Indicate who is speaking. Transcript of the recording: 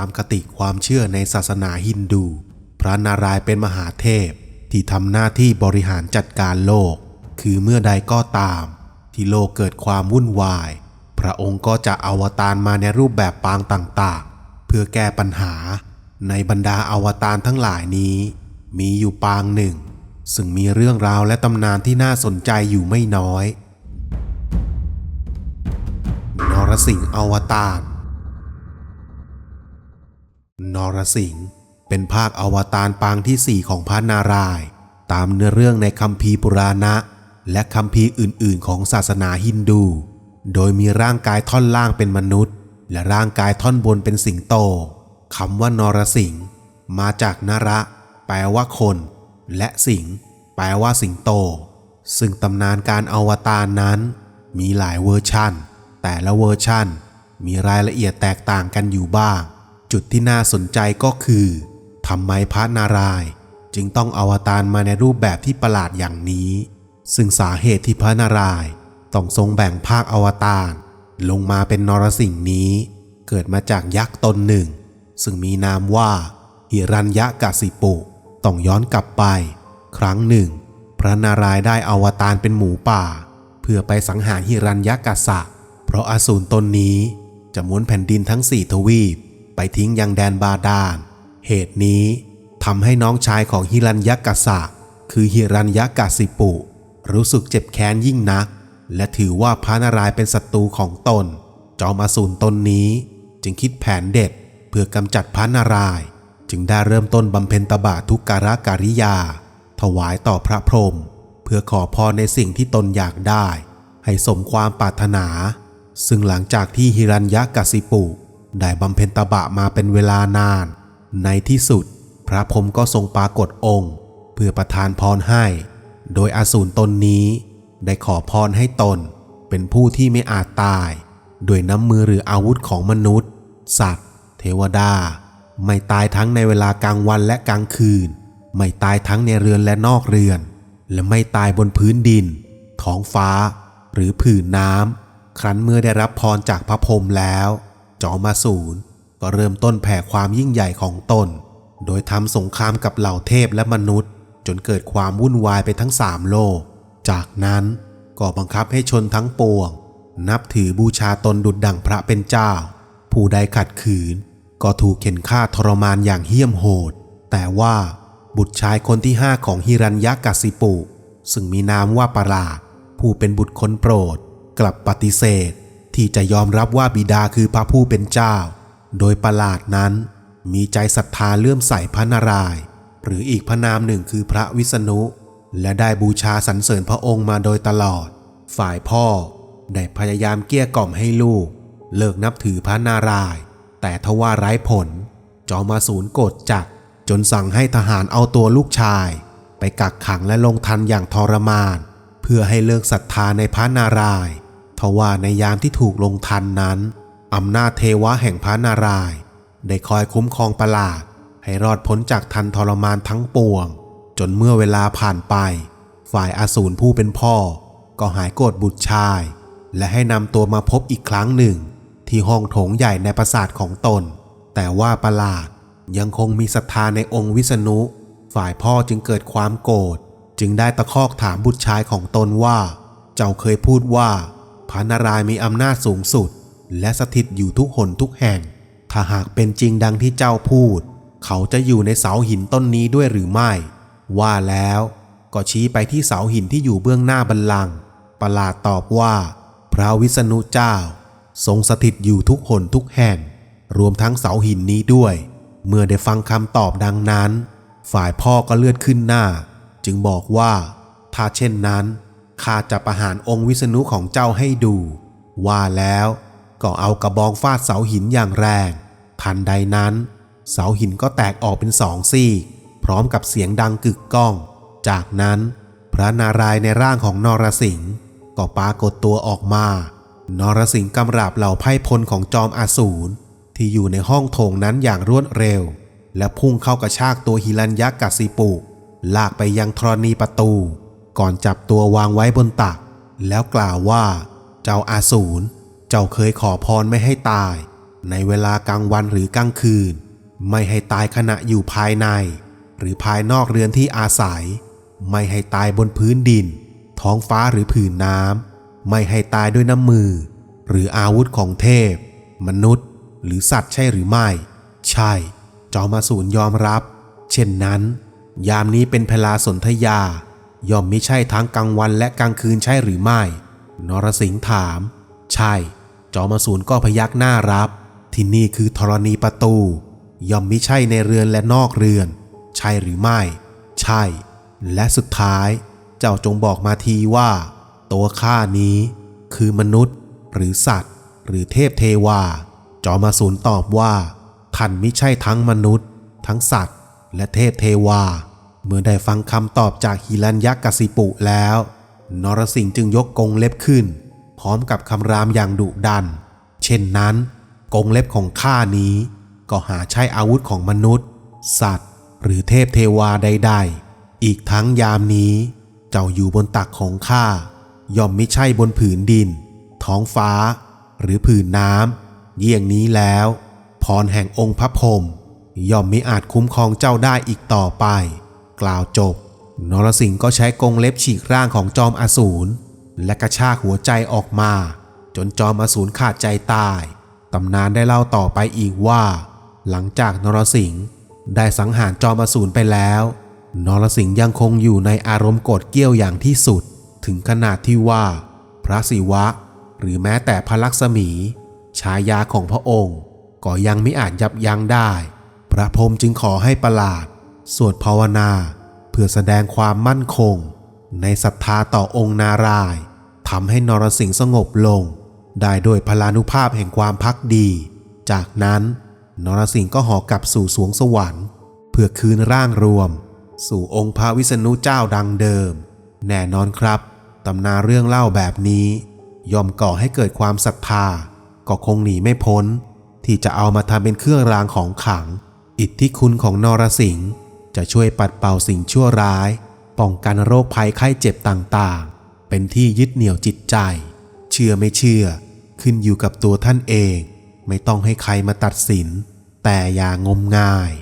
Speaker 1: ามคติความเชื่อในศาสนาฮินดู พระนารายณ์เป็นมหาเทพที่ทำหน้าที่บริหารจัดการโลก คือเมื่อใดก็ตาม ที่โลกเกิดความวุ่นวาย พระองค์ก็จะอวตารมาในรูปแบบปางต่างๆ เพื่อแก้ปัญหา ในบรรดาอวตารทั้งหลายนี้ มีอยู่ปางหนึ่ง ซึ่งมีเรื่องราวและตำนานที่น่าสนใจอยู่ไม่น้อย นรสิงห์อวตาร นรสิงห์เป็นภาคอวตารปางที่สี่ของพระนารายณ์ตามเนื้อเรื่องในคัมภีร์ปุราณะ และคัมภีร์อื่น ๆ ของศาสนาฮินดู โดยมีร่างกายท่อนล่างเป็นมนุษย์ และร่างกายท่อนบนเป็นสิงโตคำว่านรสิงห์มาจากนระ แปลว่าคน และสิงห์แปลว่าสิงโต ซึ่งตำนานการอวตารนั้น มีหลายเวอร์ชันแต่ละเวอร์ชันมีรายละเอียดแตกต่างกันอยู่บ้าง จุดที่น่าสนใจก็คือทำไมพระนารายณ์จึงต้องอวตารมาในรูปแบบที่ประหลาดอย่างนี้ ซึ่งสาเหตุที่พระนารายณ์ต้องทรงแบ่งภาคอวตารลงมาเป็นนรสิงห์นี้ เกิดมาจากยักษ์ตนหนึ่ง ซึ่งมีนามว่าหิรัญยะกสิปุต้องย้อนกลับไป ครั้งหนึ่ง พระนารายณ์ได้อวตารเป็นหมูป่า เพื่อไปสังหารหิรัญยะกษะเพราะอสูรตนนี้จะม้วนแผ่นดินทั้งสี่ทวีป ไปทิ้งยังแดนบาดาล เหตุนี้ทำให้น้องชายของฮิรัญยกษะคือฮิรัญยกสิปุ รู้สึกเจ็บแค้นยิ่งนัก และถือว่าพระนารายณ์เป็นศัตรูของตน จอมอสูรตนนี้ จึงคิดแผนเด็ดเพื่อกำจัดพระนารายณ์จึงได้เริ่มต้นบำเพ็ญตบะทุกการะการิยา ถวายต่อพระพรหมเพื่อขอพรในสิ่งที่ตนอยากได้ ให้สมความปรารถนา ซึ่งหลังจากที่ฮิรัญยกสิปุ ได้บำเพ็ญตบะมาเป็นเวลานาน ในที่สุด พระพรหมก็ทรงปรากฏองค์ เพื่อประทานพรให้ โดยอสูรตนนี้ ได้ขอพรให้ตน เป็นผู้ที่ไม่อาจตายโดยน้ำมือหรืออาวุธของมนุษย์ สัตว์ เทวดา ไม่ตายทั้งในเวลากลางวันและกลางคืน ไม่ตายทั้งในเรือนและนอกเรือน และไม่ตายบนพื้นดิน ท้องฟ้า หรือผืนน้ำครั้นเมื่อได้รับพรจากพระพรหมแล้ว จอมาสูรก็เริ่มต้นแผ่ความยิ่งใหญ่ของตน โดยทำสงครามกับเหล่าเทพและมนุษย์ จนเกิดความวุ่นวายไปทั้งสามโลก จากนั้นก็บังคับให้ชนทั้งปวง นับถือบูชาตนดุจดั่งพระเป็นเจ้า ผู้ใดขัดขืน ก็ถูกเข็นฆ่าทรมานอย่างเหี้ยมโหด แต่ว่าบุตรชายคนที่ห้าของฮิรัญยักสิปุ ซึ่งมีนามว่าประหลาดผู้เป็นบุตรคนโปรด กลับปฏิเสธ ที่จะยอมรับว่าบิดาคือพระผู้เป็นเจ้า โดยประหลาดนั้น มีใจศรัทธาเลื่อมใสพระนารายณ์หรืออีกพระนามหนึ่งคือพระวิษณุ และได้บูชาสรรเสริญพระองค์มาโดยตลอด ฝ่ายพ่อได้พยายามเกลี้ยกล่อมให้ลูก เลิกนับถือพระนารายณ์แต่ทว่าไร้ผล จอมาสูนโกรธจัดจนสั่งให้ทหารเอาตัวลูกชาย ไปกักขังและลงทันอย่างทรมาน เพื่อให้เลิกศรัทธาในพระนารายณ์ ทว่าในยามที่ถูกลงทันนั้นอำนาจเทวะแห่งพระนารายณ์ได้คอยคุ้มครองประหลาดให้รอดพ้นจากทันทรมานทั้งปวง จนเมื่อเวลาผ่านไป ฝ่ายอาสูรผู้เป็นพ่อ ก็หายโกรธบุตรชาย และให้นำตัวมาพบอีกครั้งหนึ่ง ที่ห้องโถงใหญ่ในปราสาทของตน แต่ว่าประหลาดยังคงมีศรัทธาในองค์วิษณุ ฝ่ายพ่อจึงเกิดความโกรธจึงได้ตะคอกถามบุตรชายของตนว่า เจ้าเคยพูดว่า พระนารายณ์มีอำนาจสูงสุด และสถิตอยู่ทุกหนทุกแห่ง ถ้าหากเป็นจริงดังที่เจ้าพูด เขาจะอยู่ในเสาหินต้นนี้ด้วยหรือไม่ ว่าแล้วก็ชี้ไปที่เสาหินที่อยู่เบื้องหน้าบัลลังก์ประหลาดตอบว่า พระวิษณุเจ้า ทรงสถิตอยู่ทุกหนทุกแห่ง รวมทั้งเสาหินนี้ด้วย เมื่อได้ฟังคำตอบดังนั้น ฝ่ายพ่อก็เลือดขึ้นหน้า จึงบอกว่า ถ้าเช่นนั้น ข้าจะประหารองค์วิษณุของเจ้าให้ดู ว่าแล้วก็เอากระบองฟาดเสาหินอย่างแรง ทันใดนั้น เสาหินก็แตกออกเป็นสองซี่พร้อมกับเสียงดังกึกก้อง จากนั้นพระนารายในร่างของนรสิงห์ก็ปรากฏตัวออกมา นรสิงห์กำราบเหล่าไพ่พลของจอมอาสูรที่อยู่ในห้องโถงนั้นอย่างรวดเร็ว และพุ่งเข้ากระชากตัวฮิรัญยักษ์กัสิปุ ลากไปยังธรณีประตู ก่อนจับตัววางไว้บนตัก แล้วกล่าวว่า เจ้าอาสูรเจ้าเคยขอพรไม่ให้ตาย ในเวลากลางวันหรือกลางคืน ไม่ให้ตายขณะอยู่ภายใน หรือภายนอกเรือนที่อาศัย ไม่ให้ตายบนพื้นดิน ท้องฟ้าหรือผืนน้ำไม่ให้ตายด้วยน้ำมือ หรืออาวุธของเทพ มนุษย์ หรือสัตว์ใช่หรือไม่ ใช่ จอมอสูรยอมรับ เช่นนั้น ยามนี้เป็นเพลาสนธยา ย่อมม่ใช่ทั้งกลางวันและกลางคืนใช่หรือไม่ นรสิงห์ถาม ใช่ จอมสูรก็พยักหน้ารับ ที่นี่คือธรณีประตู ย่อมม่ใช่ในเรือนและนอกเรือน ใช่หรือไม่ ใช่ และสุดท้าย เจ้าจงบอกมาทีว่า ตัวข้านี้ คือมนุษย์ หรือสัตว์ หรือเทพเทวา จอมสูรตอบว่าท่านมิใช่ทั้งมนุษย์ ทั้งสัตว์ และเทพเทวา เมื่อได้ฟังคำตอบจากฮิรัญยักษ์กษิปุแล้ว นรสิงห์จึงยกกงเล็บขึ้น พร้อมกับคำรามอย่างดุดัน เช่นนั้น กงเล็บของข้านี้ ก็หาใช้อาวุธของมนุษย์ สัตว์ หรือเทพเทวาใดๆ อีกทั้งยามนี้ เจ้าอยู่บนตักของข้าย่อมไม่ใช่บนผืนดิน ท้องฟ้า หรือผืนน้ำเยี่ยงนี้แล้ว พรแห่งองค์พระพรหมย่อมไมิอาจคุ้มครองเจ้าได้อีกต่อไป กล่าวจบ นรสิงห์ก็ใช้กรงเล็บฉีกร่างของจอมอสูรและกระชากหัวใจออกมา จนจอมอสูรขาดใจตาย ตำนานได้เล่าต่อไปอีกว่า หลังจากนรสิงห์ได้สังหารจอมอสูรไปแล้ว นรสิงห์ยังคงอยู่ในอารมณ์โกรธเกี้ยวอย่างที่สุด ถึงขนาดที่ว่า พระศิวะ หรือแม้แต่พระลักษมี ฉายาของพระองค์ ก็ยังไม่อาจยับยั้งได้ พระพรหมจึงขอให้ประหลาด สวดภาวนา เพื่อแสดงความมั่นคง ในศรัทธาต่อองค์นารายณ์ทำให้นรสิงห์สงบลง ได้โดยพลานุภาพแห่งความพักดี จากนั้นนรสิงห์ก็หอกลับสู่สวงสวรรค์ เพื่อคืนร่างรวม สู่องค์พระวิษณุเจ้าดังเดิม แน่นอนครับตำนานเรื่องเล่าแบบนี้ ย่อมก่อให้เกิดความศรัทธาก็คงหนีไม่พ้น ที่จะเอามาทำเป็นเครื่องรางของขลัง อิทธิคุณของนรสิงห์ จะช่วยปัดเป่าสิ่งชั่วร้าย ป้องกันโรคภัยไข้เจ็บต่างๆ เป็นที่ยึดเหนี่ยวจิตใจ เชื่อไม่เชื่อ ขึ้นอยู่กับตัวท่านเอง ไม่ต้องให้ใครมาตัดสิน แต่อย่างมงาย